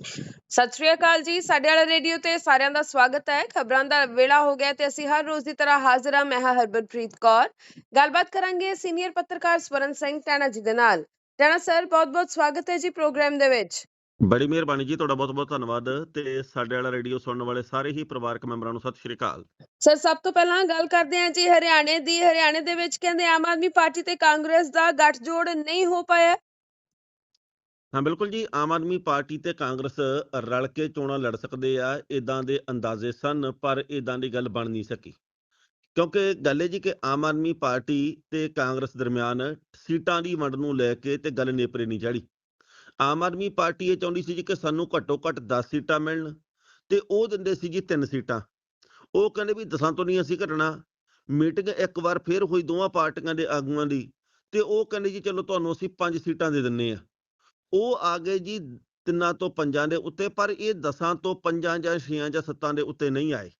ਸਤਿ ਸ਼੍ਰੀ ਅਕਾਲ ਜੀ ਸਾਡੇ ਵਾਲਾ ਰੇਡੀਓ ਤੇ ਸਾਰਿਆਂ ਦਾ ਸਵਾਗਤ ਹੈ। ਖਬਰਾਂ ਦਾ ਵੇਲਾ ਹੋ ਗਿਆ ਤੇ ਅਸੀਂ ਹਰ ਰੋਜ਼ ਦੀ ਤਰ੍ਹਾਂ ਹਾਜ਼ਰ ਹਾਂ। ਮੈਂ ਹਾਂ ਹਰਬਨਪ੍ਰੀਤ ਕੌਰ। ਗੱਲਬਾਤ ਕਰਾਂਗੇ ਸੀਨੀਅਰ ਪੱਤਰਕਾਰ ਸਵਰਨ ਸਿੰਘ ਟੈਣਾ ਜੀ ਦੇ ਨਾਲ। ਟੈਣਾ ਸਰ ਬਹੁਤ-ਬਹੁਤ ਸਵਾਗਤ ਹੈ ਜੀ ਪ੍ਰੋਗਰਾਮ ਦੇ ਵਿੱਚ। ਬੜੀ ਮਿਹਰਬਾਨੀ ਜੀ ਤੁਹਾਡਾ ਬਹੁਤ ਬਹੁਤ ਧੰਨਵਾਦ ਤੇ ਸਾਡੇ ਵਾਲਾ ਰੇਡੀਓ ਸੁਣਨ ਵਾਲੇ ਸਾਰੇ ਹੀ ਪਰਿਵਾਰਕ ਮੈਂਬਰਾਂ ਨੂੰ ਸਤਿ ਸ਼੍ਰੀ ਅਕਾਲ। ਸਰ ਸਭ ਤੋਂ ਪਹਿਲਾਂ ਗੱਲ ਕਰਦੇ ਹਾਂ ਜੀ ਹਰਿਆਣੇ ਦੀ। ਹਰਿਆਣੇ ਦੇ ਵਿੱਚ ਕਹਿੰਦੇ ਆਮ ਆਦਮੀ ਪਾਰਟੀ ਤੇ ਕਾਂਗਰਸ ਦਾ ਗੱਠਜੋੜ ਨਹੀਂ ਹੋ ਪਾਇਆ। ਹਾਂ, ਬਿਲਕੁਲ ਜੀ, ਆਮ ਆਦਮੀ ਪਾਰਟੀ ਤੇ ਕਾਂਗਰਸ ਰਲ ਕੇ ਚੋਣਾਂ ਲੜ ਸਕਦੇ ਆ ਇਦਾਂ ਦੇ ਅੰਦਾਜ਼ੇ ਸਨ, ਪਰ ਇਦਾਂ ਦੀ ਗੱਲ ਬਣ ਨਹੀਂ ਸਕੀ। ਕਿਉਂਕਿ ਗੱਲ ਇਹ ਜੀ ਕਿ ਆਮ ਆਦਮੀ ਪਾਰਟੀ ਤੇ ਕਾਂਗਰਸ ਦਰਮਿਆਨ ਸੀਟਾਂ ਦੀ ਵੰਡ ਨੂੰ ਲੈ ਕੇ ਤੇ ਗੱਲ ਨੇਪਰੇ ਨਹੀਂ ਚੜੀ ਆਮ ਆਦਮੀ ਪਾਰਟੀ ਇਹ ਚਾਹੁੰਦੀ ਸੀ ਜੀ ਕਿ ਸਾਨੂੰ ਘੱਟੋ ਘੱਟ 10 ਸੀਟਾਂ ਮਿਲਣ ਤੇ ਉਹ ਦਿੰਦੇ ਸੀ ਜੀ ਤਿੰਨ ਸੀਟਾਂ। ਉਹ ਕਹਿੰਦੇ ਵੀ ਦਸਾਂ ਤੋਂ ਨਹੀਂ ਅਸੀਂ ਘਟਣਾ। ਮੀਟਿੰਗ ਇੱਕ ਵਾਰ ਫੇਰ ਹੋਈ ਦੋਵਾਂ ਪਾਰਟੀਆਂ ਦੇ ਆਗੂਆਂ ਦੀ ਤੇ ਉਹ ਕਹਿੰਦੇ ਜੀ, ਚਲੋ ਤੁਹਾਨੂੰ ਅਸੀਂ ਪੰਜ ਸੀਟਾਂ ਦੇ ਦਿੰਨੇ ਆ। ਉਹ ਆ ਗਏ ਜੀ ਤਿੰਨਾਂ ਤੋਂ ਪੰਜਾਂ ਦੇ ਉੱਤੇ, ਪਰ ਇਹ ਦਸਾਂ ਤੋਂ ਪੰਜਾਂ ਜਾਂ ਛੇਆਂ ਜਾਂ ਸੱਤਾਂ ਦੇ ਉੱਤੇ ਨਹੀਂ ਆਏ।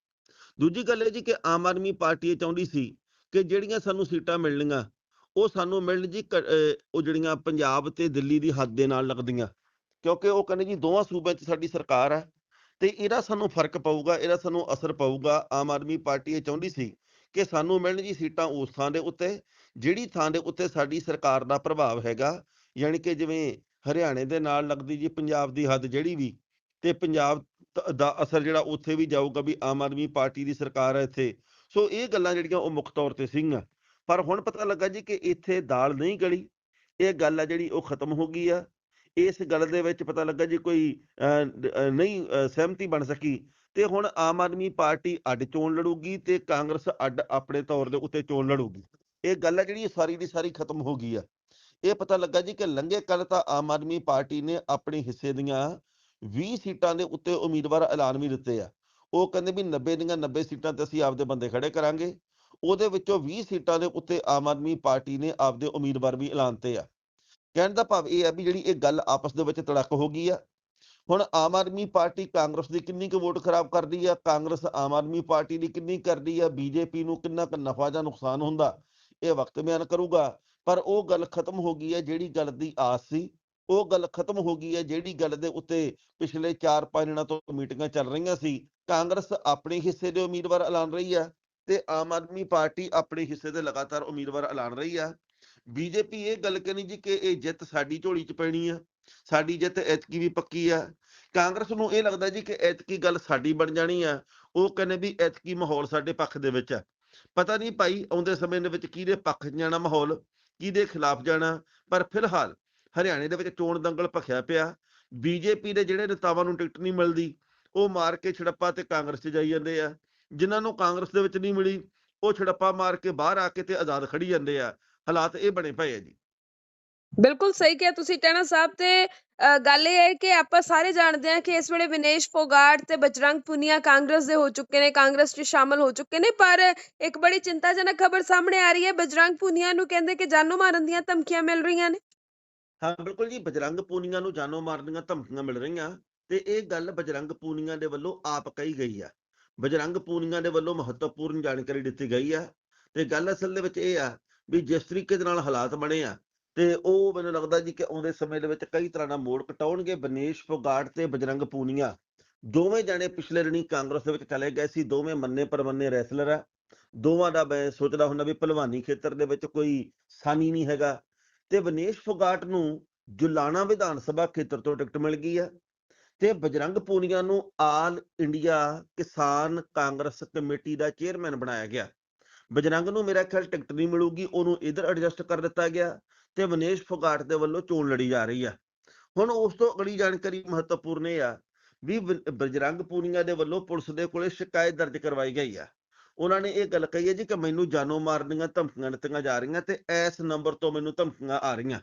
ਦੂਜੀ ਗੱਲ ਇਹ ਜੀ ਕਿ ਆਮ ਆਦਮੀ ਪਾਰਟੀ ਇਹ ਚਾਹੁੰਦੀ ਸੀ ਕਿ ਜਿਹੜੀਆਂ ਸਾਨੂੰ ਸੀਟਾਂ ਮਿਲਣੀਆਂ, ਉਹ ਸਾਨੂੰ ਮਿਲਣ ਜੀ ਉਹ ਜਿਹੜੀਆਂ ਪੰਜਾਬ ਤੇ ਦਿੱਲੀ ਦੀ ਹੱਦ ਦੇ ਨਾਲ ਲੱਗਦੀਆਂ। ਕਿਉਂਕਿ ਉਹ ਕਹਿੰਦੇ ਜੀ ਦੋਵਾਂ ਸੂਬਿਆਂ 'ਚ ਸਾਡੀ ਸਰਕਾਰ ਹੈ, ਤੇ ਇਹਦਾ ਸਾਨੂੰ ਫ਼ਰਕ ਪਊਗਾ, ਇਹਦਾ ਸਾਨੂੰ ਅਸਰ ਪਊਗਾ। ਆਮ ਆਦਮੀ ਪਾਰਟੀ ਇਹ ਚਾਹੁੰਦੀ ਸੀ ਕਿ ਸਾਨੂੰ ਮਿਲਣ ਜੀ ਸੀਟਾਂ ਉਸ ਥਾਂ ਦੇ ਉੱਤੇ, ਜਿਹੜੀ ਥਾਂ ਦੇ ਉੱਤੇ ਸਾਡੀ ਸਰਕਾਰ ਦਾ ਪ੍ਰਭਾਵ ਹੈਗਾ, ਯਾਨੀ ਕਿ ਜਿਵੇਂ ਹਰਿਆਣੇ ਦੇ ਨਾਲ ਲੱਗਦੀ ਜੀ ਪੰਜਾਬ ਦੀ ਹੱਦ ਜਿਹੜੀ ਵੀ ਤੇ ਪੰਜਾਬ ਦਾ ਅਸਰ ਜਿਹੜਾ ਉੱਥੇ ਵੀ ਜਾਊਗਾ ਵੀ ਆਮ ਆਦਮੀ ਪਾਰਟੀ ਦੀ ਸਰਕਾਰ ਹੈ ਇੱਥੇ। ਸੋ ਇਹ ਗੱਲਾਂ ਜਿਹੜੀਆਂ ਉਹ ਮੁੱਖ ਤੌਰ ਤੇ ਸੀਗੀਆਂ। ਪਰ ਹੁਣ ਪਤਾ ਲੱਗਾ ਜੀ ਕਿ ਇੱਥੇ ਦਾਲ ਨਹੀਂ ਗਲੀ। ਇਹ ਗੱਲ ਆ ਜਿਹੜੀ ਉਹ ਖਤਮ ਹੋ ਗਈ ਆ। ਇਸ ਗੱਲ ਦੇ ਵਿੱਚ ਪਤਾ ਲੱਗਾ ਜੀ ਕੋਈ ਅਹ, ਨਹੀਂ ਸਹਿਮਤੀ ਬਣ ਸਕੀ। ਤੇ ਹੁਣ ਆਮ ਆਦਮੀ ਪਾਰਟੀ ਅੱਡ ਚੋਣ ਲੜੂਗੀ ਤੇ ਕਾਂਗਰਸ ਅੱਡ ਆਪਣੇ ਤੌਰ ਦੇ ਉੱਤੇ ਚੋਣ ਲੜੂਗੀ। ਇਹ ਗੱਲ ਆ ਜਿਹੜੀ ਸਾਰੀ ਦੀ ਸਾਰੀ ਖਤਮ ਹੋ ਗਈ ਆ। ਇਹ ਪਤਾ ਲੱਗਾ ਜੀ ਕਿ ਲੰਘੇ ਕੱਲ ਤਾਂ ਆਮ ਆਦਮੀ ਪਾਰਟੀ ਨੇ ਆਪਣੇ ਹਿੱਸੇ ਦੀਆਂ 20 ਸੀਟਾਂ ਦੇ ਉੱਤੇ ਉਮੀਦਵਾਰ ਐਲਾਨ ਵੀ ਦਿੱਤੇ ਆ। ਉਹ ਕਹਿੰਦੇ ਵੀ 90 ਦੀਆਂ 90 ਸੀਟਾਂ ਤੇ ਅਸੀਂ ਆਪਦੇ ਬੰਦੇ ਖੜੇ ਕਰਾਂਗੇ। ਉਹਦੇ ਵਿੱਚੋਂ 20 ਸੀਟਾਂ ਦੇ ਉੱਤੇ ਆਮ ਆਦਮੀ ਪਾਰਟੀ ਨੇ ਆਪਦੇ ਉਮੀਦਵਾਰ ਵੀ ਐਲਾਨਤੇ ਆ। ਕਹਿਣ ਦਾ ਭਾਵ ਇਹ ਆ ਵੀ ਜਿਹੜੀ ਇਹ ਗੱਲ ਆਪਸ ਦੇ ਵਿੱਚ ਤੜਕ ਹੋ ਗਈ ਆ। ਹੁਣ ਆਮ ਆਦਮੀ ਪਾਰਟੀ ਕਾਂਗਰਸ ਦੀ ਕਿੰਨੀ ਕੁ ਵੋਟ ਖਰਾਬ ਕਰਦੀ ਆ? ਕਾਂਗਰਸ ਆਮ ਆਦਮੀ ਪਾਰਟੀ ਦੀ ਕਿੰਨੀ ਕਰਦੀ ਆ? ਬੀਜੇਪੀ ਨੂੰ ਕਿੰਨਾ ਕੁ ਨਫਾ ਜਾਂ ਨੁਕਸਾਨ ਹੁੰਦਾ? ਇਹ ਵਕਤ ਬਿਆਨ ਕਰੂਗਾ। ਪਰ ਉਹ ਗੱਲ ਖਤਮ ਹੋ ਗਈ ਹੈ ਜਿਹੜੀ ਗੱਲ ਦੀ ਆਸ ਸੀ। ਉਹ ਗੱਲ ਖਤਮ ਹੋ ਗਈ ਹੈ ਜਿਹੜੀ ਗੱਲ ਦੇ ਉੱਤੇ ਪਿਛਲੇ 4-5 ਦਿਨਾਂ ਤੋਂ ਮੀਟਿੰਗਾਂ ਚੱਲ ਰਹੀਆਂ ਸੀ। ਕਾਂਗਰਸ ਆਪਣੇ ਹਿੱਸੇ ਦੇ ਉਮੀਦਵਾਰ ਐਲਾਨ ਰਹੀ ਹੈ ਤੇ ਆਮ ਆਦਮੀ ਪਾਰਟੀ ਆਪਣੇ ਹਿੱਸੇ ਦੇ ਲਗਾਤਾਰ ਉਮੀਦਵਾਰ ਐਲਾਨ ਰਹੀ ਆ ਬੀਜੇਪੀ ਇਹ ਗੱਲ ਕਹਿੰਦੀ ਜੀ ਕਿ ਇਹ ਜਿੱਤ ਸਾਡੀ ਝੋਲੀ 'ਚ ਪੈਣੀ ਆ। ਸਾਡੀ ਜਿੱਤ ਐਤਕੀ ਵੀ ਪੱਕੀ ਆ। ਕਾਂਗਰਸ ਨੂੰ ਇਹ ਲੱਗਦਾ ਜੀ ਕਿ ਐਤਕੀ ਗੱਲ ਸਾਡੀ ਬਣ ਜਾਣੀ ਆ। ਉਹ ਕਹਿੰਦੇ ਵੀ ਐਤਕੀ ਮਾਹੌਲ ਸਾਡੇ ਪੱਖ ਦੇ ਵਿੱਚ ਆ। ਪਤਾ ਨਹੀਂ ਭਾਈ ਆਉਂਦੇ ਸਮੇਂ ਦੇ ਵਿੱਚ ਕਿਹਦੇ ਪੱਖ ਜਾਣਾ ਮਾਹੌਲ। ਕਿਹਦੇ ਖਿਲਾਫ ਜਾਣਾ? ਪਰ ਫਿਲਹਾਲ ਹਰਿਆਣੇ ਦੇ ਵਿੱਚ ਚੋਣ ਦੰਗਲ ਭਖਿਆ ਪਿਆ। ਬੀਜੇਪੀ ਦੇ ਜਿਹੜੇ ਨੇਤਾਵਾਂ ਨੂੰ ਟਿਕਟ ਨਹੀਂ ਮਿਲਦੀ, ਉਹ ਮਾਰ ਕੇ ਛੜੱਪਾ ਤੇ ਕਾਂਗਰਸ 'ਚ ਜਾਈ ਜਾਂਦੇ ਆ। ਜਿਨ੍ਹਾਂ ਨੂੰ ਕਾਂਗਰਸ ਦੇ ਵਿੱਚ ਨਹੀਂ ਮਿਲੀ, ਉਹ ਛੜੱਪਾ ਮਾਰ ਕੇ ਬਾਹਰ ਆ ਕੇ ਤੇ ਆਜ਼ਾਦ ਖੜੀ ਜਾਂਦੇ ਆ। ਹਾਲਾਤ ਇਹ ਬਣੇ ਪਏ ਆ ਜੀ। ਬਿਲਕੁਲ ਸਹੀ ਕਿਹਾ ਤੁਸੀਂ ਟੈਣਾ ਸਾਹਿਬ ਤੇ ਗੱਲ ਇਹ ਹੈ ਕਿ ਆਪਾਂ ਸਾਰੇ ਜਾਣਦੇ ਹਾਂ ਕਿ ਇਸ ਵੇਲੇ ਵਿਨੇਸ਼ ਫੋਗਾਟ ਤੇ ਬਜਰੰਗ ਪੁਨੀਆ ਕਾਂਗਰਸ ਦੇ ਹੋ ਚੁੱਕੇ ਨੇ, ਕਾਂਗਰਸ 'ਚ ਸ਼ਾਮਲ ਹੋ ਚੁੱਕੇ ਨੇ, ਪਰ ਇੱਕ ਬੜੀ ਚਿੰਤਾਜਨਕ ਖਬਰ ਸਾਹਮਣੇ ਆ ਰਹੀ ਹੈ, ਬਜਰੰਗ ਪੁਨੀਆ ਨੂੰ ਕਹਿੰਦੇ ਕਿ ਜਾਨੋਂ ਮਾਰਨ ਦੀਆਂ ਧਮਕੀਆਂ ਮਿਲ ਰਹੀਆਂ ਨੇ। ਹਾਂ, ਬਿਲਕੁਲ ਜੀ, ਬਜਰੰਗ ਪੂਨੀਆਂ ਨੂੰ ਜਾਨੋਂ ਮਾਰਨ ਦੀਆਂ ਧਮਕੀਆਂ ਮਿਲ ਰਹੀਆਂ ਤੇ ਇਹ ਗੱਲ ਬਜਰੰਗ ਪੂਨੀਆਂ ਦੇ ਵੱਲੋਂ ਆਪ ਕਹੀ ਗਈ ਆ। ਬਜਰੰਗ ਪੂਨੀਆਂ ਦੇ ਵੱਲੋਂ ਮਹੱਤਵਪੂਰਨ ਜਾਣਕਾਰੀ ਦਿੱਤੀ ਗਈ ਆ ਤੇ ਗੱਲ ਅਸਲ ਦੇ ਵਿੱਚ ਇਹ ਆ ਵੀ ਜਿਸ ਤਰੀਕੇ ਦੇ ਨਾਲ ਹਾਲਾਤ ਬਣੇ ਆ ਤੇ ਉਹ ਮੈਨੂੰ ਲੱਗਦਾ ਜੀ ਕਿ ਆਉਂਦੇ ਸਮੇਂ ਦੇ ਵਿੱਚ ਕਈ ਤਰ੍ਹਾਂ ਦਾ ਮੋੜ ਕਟਾਉਣਗੇ। ਬਨੇਸ਼ ਫੋਗਾਟ ਤੇ ਬਜਰੰਗ ਪੂਨੀਆ ਦੋਵੇਂ ਜਾਣੇ ਪਿਛਲੇ ਦਿਨੀ ਕਾਂਗਰਸ ਦੇ ਵਿੱਚ ਚਲੇ ਗਏ ਸੀ। ਦੋਵੇਂ ਮੰਨੇ ਪਰਮੰਨੇ ਰੈਸਲਰ ਆ। ਦੋਵਾਂ ਦਾ ਮੈਂ ਸੋਚਦਾ ਹੁੰਦਾ ਵੀ ਭਲਵਾਨੀ ਖੇਤਰ ਦੇ ਵਿੱਚ ਕੋਈ ਸਾਨੀ ਨਹੀਂ ਹੈਗਾ। ਤੇ ਬਨੇਸ਼ ਫੋਗਾਟ ਨੂੰ ਜੁਲਾਣਾ ਵਿਧਾਨ ਸਭਾ ਖੇਤਰ ਤੋਂ ਟਿਕਟ ਮਿਲ ਗਈ ਆ। ਤੇ ਬਜਰੰਗ ਪੂਨੀਆ ਨੂੰ ਆਲ ਇੰਡੀਆ ਕਿਸਾਨ ਕਾਂਗਰਸ ਕਮੇਟੀ ਦਾ ਚੇਅਰਮੈਨ ਬਣਾਇਆ ਗਿਆ। ਬਜਰੰਗ ਨੂੰ ਮੇਰਾ ਖਿਆਲ ਟਿਕਟ ਨਹੀਂ ਮਿਲੂਗੀ। ਉਹਨੂੰ ਇਧਰ ਐਡਜਸਟ ਕਰ ਦਿੱਤਾ ਗਿਆ। ਤੇ ਬਨੇਸ਼ ਫੋਗਾਟ ਦੇ ਵੱਲੋਂ ਚੋਣ ਲੜੀ ਜਾ ਰਹੀ ਆ। ਹੁਣ ਉਸ ਤੋਂ ਅਗਲੀ ਜਾਣਕਾਰੀ ਮਹੱਤਵਪੂਰਨ ਇਹ ਆ ਵੀ ਬਜਰੰਗ ਪੂਨੀਆ ਦੇ ਵੱਲੋਂ ਪੁਲਿਸ ਦੇ ਕੋਲੇ ਸ਼ਿਕਾਇਤ ਦਰਜ ਕਰਵਾਈ ਗਈ ਆ। ਉਹਨਾਂ ਨੇ ਇਹ ਗੱਲ ਕਹੀ ਹੈ ਜੀ ਕਿ ਮੈਨੂੰ ਜਾਨੋਂ ਮਾਰਨ ਦੀਆਂ ਧਮਕੀਆਂ ਦਿੱਤੀਆਂ ਜਾ ਰਹੀਆਂ ਤੇ ਇਸ ਨੰਬਰ ਤੋਂ ਮੈਨੂੰ ਧਮਕੀਆਂ ਆ ਰਹੀਆਂ।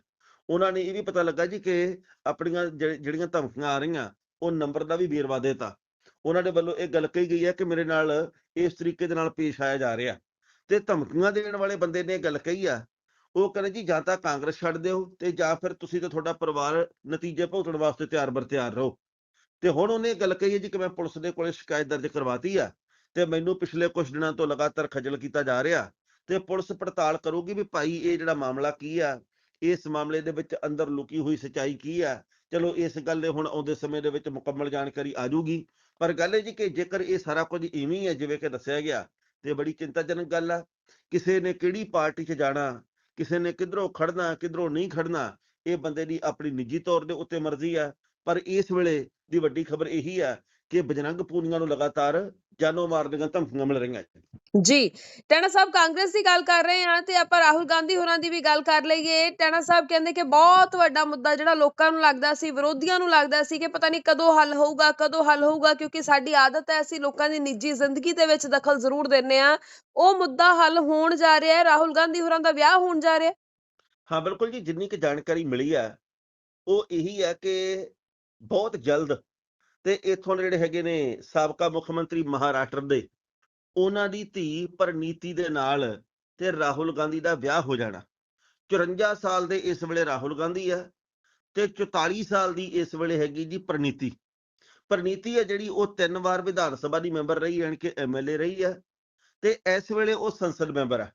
ਉਹਨਾਂ ਨੇ ਇਹ ਵੀ ਪਤਾ ਲੱਗਾ ਜੀ ਕਿ ਆਪਣੀਆਂ ਜਿਹੜੀ- ਜਿਹੜੀਆਂ ਧਮਕੀਆਂ ਆ ਰਹੀਆਂ, ਉਹ ਨੰਬਰ ਦਾ ਵੀ ਵੇਰਵਾ ਦਿੱਤਾ ਉਹਨਾਂ ਦੇ ਵੱਲੋਂ ਇਹ ਗੱਲ ਕਹੀ ਗਈ ਹੈ ਕਿ ਮੇਰੇ ਨਾਲ ਇਸ ਤਰੀਕੇ ਦੇ ਨਾਲ ਪੇਸ਼ ਆਇਆ ਜਾ ਰਿਹਾ। ਤੇ ਧਮਕੀਆਂ ਦੇਣ ਵਾਲੇ ਬੰਦੇ ਨੇ ਇਹ ਗੱਲ ਕਹੀ ਆ ਉਹ ਕਹਿੰਦੇ ਜੀ ਜਾਂ ਤਾਂ ਕਾਂਗਰਸ ਛੱਡ ਦਿਓ ਤੇ ਜਾਂ ਫਿਰ ਤੁਸੀਂ ਤੇ ਤੁਹਾਡਾ ਪਰਿਵਾਰ ਨਤੀਜੇ ਭੁਗਤਣ ਵਾਸਤੇ ਤਿਆਰ ਬਰ ਤਿਆਰ ਰਹੋ। ਤੇ ਹੁਣ ਉਹਨੇ ਗੱਲ ਕਹੀ ਹੈ ਜੀ ਕਿ ਮੈਂ ਪੁਲਿਸ ਦੇ ਕੋਲੇ ਸ਼ਿਕਾਇਤ ਦਰਜ ਕਰਵਾਤੀ ਆ ਤੇ ਮੈਨੂੰ ਪਿਛਲੇ ਕੁਝ ਦਿਨਾਂ ਤੋਂ ਲਗਾਤਾਰ ਖੱਜਲ ਕੀਤਾ ਜਾ ਰਿਹਾ ਤੇ ਪੁਲਿਸ ਪੜਤਾਲ ਕਰੂਗੀ ਵੀ ਭਾਈ ਇਹ ਜਿਹੜਾ ਮਾਮਲਾ ਕੀ ਆ, ਇਸ ਮਾਮਲੇ ਦੇ ਵਿੱਚ ਅੰਦਰ ਲੁਕੀ ਹੋਈ ਸਚਾਈ ਕੀ ਆ। ਚਲੋ ਇਸ ਗੱਲ ਦੇ ਹੁਣ ਆਉਂਦੇ ਸਮੇਂ ਦੇ ਵਿੱਚ ਮੁਕੰਮਲ ਜਾਣਕਾਰੀ ਆ ਜਾਊਗੀ ਪਰ ਗੱਲ ਇਹ ਜੀ ਕਿ ਜੇਕਰ ਇਹ ਸਾਰਾ ਕੁਝ ਇਵੇਂ ਹੀ ਹੈ ਜਿਵੇਂ ਕਿ ਦੱਸਿਆ ਗਿਆ ਤੇ ਬੜੀ ਚਿੰਤਾਜਨਕ ਗੱਲ ਆ। ਕਿਸੇ ਨੇ ਕਿਹੜੀ ਪਾਰਟੀ 'ਚ ਜਾਣਾ ਕਿਸੇ ਨੇ ਕਿੱਧਰੋਂ ਖੜਨਾ ਕਿੱਧਰੋਂ ਨਹੀਂ ਖੜਨਾ ਇਹ ਬੰਦੇ ਦੀ ਆਪਣੀ ਨਿੱਜੀ ਤੌਰ ਦੇ ਉੱਤੇ ਮਰਜ਼ੀ ਆ। ਪਰ ਇਸ ਵੇਲੇ ਦੀ ਵੱਡੀ ਖਬਰ ਇਹੀ ਆ ਕਿ ਬਜਰੰਗ ਪੂਨੀਆਂ ਨੂੰ ਲਗਾਤਾਰ ਜਾਨੋਂ ਮਾਰਨ ਦੀਆਂ ਧਮਕੀਆਂ ਮਿਲ ਰਹੀਆਂ ਜੀ ਟੈਣਾ ਸਾਹਿਬ ਕਾਂਗਰਸ ਦੀ ਗੱਲ ਕਰ ਰਹੇ ਹਾਂ ਤੇ ਆਪਾਂ ਰਾਹੁਲ ਗਾਂਧੀ ਹੋਰਾਂ ਦੀ ਵੀ ਗੱਲ ਕਰ ਲਈਏ। ਟੈਣਾ ਸਾਹਿਬ ਕਹਿੰਦੇ ਕਿ ਬਹੁਤ ਵੱਡਾ ਮੁੱਦਾ ਜਿਹੜਾ ਲੋਕਾਂ ਨੂੰ ਲੱਗਦਾ ਸੀ ਵਿਰੋਧੀਆਂ ਨੂੰ ਲੱਗਦਾ ਸੀ ਕਿ ਪਤਾ ਨਹੀਂ ਕਦੋਂ ਹੱਲ ਹੋਊਗਾ ਕਦੋਂ ਹੱਲ ਹੋਊਗਾ ਕਿਉਂਕਿ ਸਾਡੀ ਆਦਤ ਹੈ ਅਸੀਂ ਲੋਕਾਂ ਦੀ ਨਿੱਜੀ ਜ਼ਿੰਦਗੀ ਦੇ ਵਿੱਚ ਦਖਲ ਜ਼ਰੂਰ ਦਿੰਨੇ ਆ ਉਹ ਮੁੱਦਾ ਹੱਲ ਹੋਣ ਜਾ ਰਿਹਾ ਹੈ ਰਾਹੁਲ ਗਾਂਧੀ ਹੋਰਾਂ ਦਾ ਵਿਆਹ ਹੋਣ ਜਾ ਰਿਹਾ ਹੈ। ਹਾਂ ਬਿਲਕੁਲ ਜੀ ਜਿੰਨੀ ਕੁ ਜਾਣਕਾਰੀ ਮਿਲੀ ਆ ਉਹ ਇਹੀ ਹੈ ਕਿ ਬਹੁਤ ਜਲਦ ਤੇ ਇਥੋਂ ਦੇ ਜਿਹੜੇ ਹੈਗੇ ਨੇ ਸਾਬਕਾ ਮੁੱਖ ਮੰਤਰੀ ਮਹਾਰਾਸ਼ਟਰ ਦੇ, ਉਹਨਾਂ ਦੀ ਧੀ ਪਰਨੀਤੀ ਦੇ ਨਾਲ ਤੇ ਰਾਹੁਲ ਗਾਂਧੀ ਦਾ ਵਿਆਹ ਹੋ ਜਾਣਾ। 54 ਸਾਲ ਦੇ ਇਸ ਵੇਲੇ ਰਾਹੁਲ ਗਾਂਧੀ ਆ ਤੇ 44 ਸਾਲ ਦੀ ਇਸ ਵੇਲੇ ਹੈਗੀ ਜੀ ਪਰਨੀਤੀ। ਪਰਨੀਤੀ ਹੈ ਜਿਹੜੀ ਉਹ ਤਿੰਨ ਵਾਰ ਵਿਧਾਨ ਸਭਾ ਦੀ ਮੈਂਬਰ ਰਹੀ, ਯਾਨੀ ਕਿ ਐਮਐਲਏ ਰਹੀ ਹੈ ਤੇ ਇਸ ਵੇਲੇ ਉਹ ਸੰਸਦ ਮੈਂਬਰ ਆ।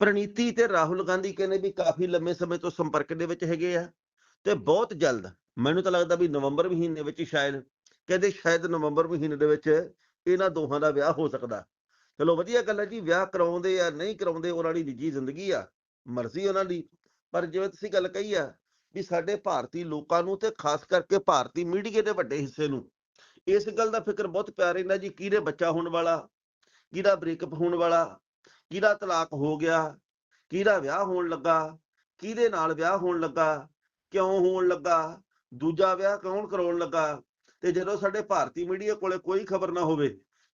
ਪ੍ਰਨੀਤੀ ਤੇ ਰਾਹੁਲ ਗਾਂਧੀ ਕਹਿੰਦੇ ਵੀ ਕਾਫੀ ਲੰਮੇ ਸਮੇਂ ਤੋਂ ਸੰਪਰਕ ਦੇ ਵਿੱਚ ਹੈਗੇ ਆ ਤੇ ਬਹੁਤ ਜਲਦ, ਮੈਨੂੰ ਤਾਂ ਲੱਗਦਾ ਵੀ ਨਵੰਬਰ ਮਹੀਨੇ ਵਿੱਚ ਸ਼ਾਇਦ ਕਹਿੰਦੇ ਸ਼ਾਇਦ ਨਵੰਬਰ ਮਹੀਨੇ ਦੇ ਵਿੱਚ ਇਹਨਾਂ ਦੋਹਾਂ ਦਾ ਵਿਆਹ ਹੋ ਸਕਦਾ। ਚਲੋ ਵਧੀਆ ਗੱਲ ਹੈ ਜੀ, ਵਿਆਹ ਕਰਾਉਂਦੇ ਆ, ਨਹੀਂ ਕਰਾਉਂਦੇ ਉਹਨਾਂ ਦੀ ਨਿੱਜੀ ਜ਼ਿੰਦਗੀ ਆ, ਮਰਜ਼ੀ ਉਹਨਾਂ ਦੀ। ਪਰ ਜਿਵੇਂ ਤੁਸੀਂ ਗੱਲ ਕਹੀ ਆ ਵੀ ਸਾਡੇ ਭਾਰਤੀ ਲੋਕਾਂ ਨੂੰ ਤੇ ਖਾਸ ਕਰਕੇ ਭਾਰਤੀ ਮੀਡੀਆ ਦੇ ਵੱਡੇ ਹਿੱਸੇ ਨੂੰ, ਇਸ ਗੱਲ ਦਾ ਫਿਕਰ ਬਹੁਤ ਪਿਆ ਰਹਿੰਦਾ ਜੀ, ਕਿਹਦੇ ਬੱਚਾ ਹੋਣ ਵਾਲਾ, ਕਿਹਦਾ ਬ੍ਰੇਕਅਪ ਹੋਣ ਵਾਲਾ, ਕਿਹਦਾ ਤਲਾਕ ਹੋ ਗਿਆ, ਕਿਹਦਾ ਵਿਆਹ ਹੋਣ ਲੱਗਾ, ਕਿਹਦੇ ਨਾਲ ਵਿਆਹ ਹੋਣ ਲੱਗਾ, ਕਿਉਂ ਹੋਣ ਲੱਗਾ, ਦੂਜਾ ਵਿਆਹ ਕੌਣ ਕਰਾਉਣ ਲੱਗਾ ਤੇ ਜਦੋਂ ਸਾਡੇ ਭਾਰਤੀ ਮੀਡੀਆ ਕੋਲੇ ਕੋਈ ਖਬਰ ਨਾ ਹੋਵੇ,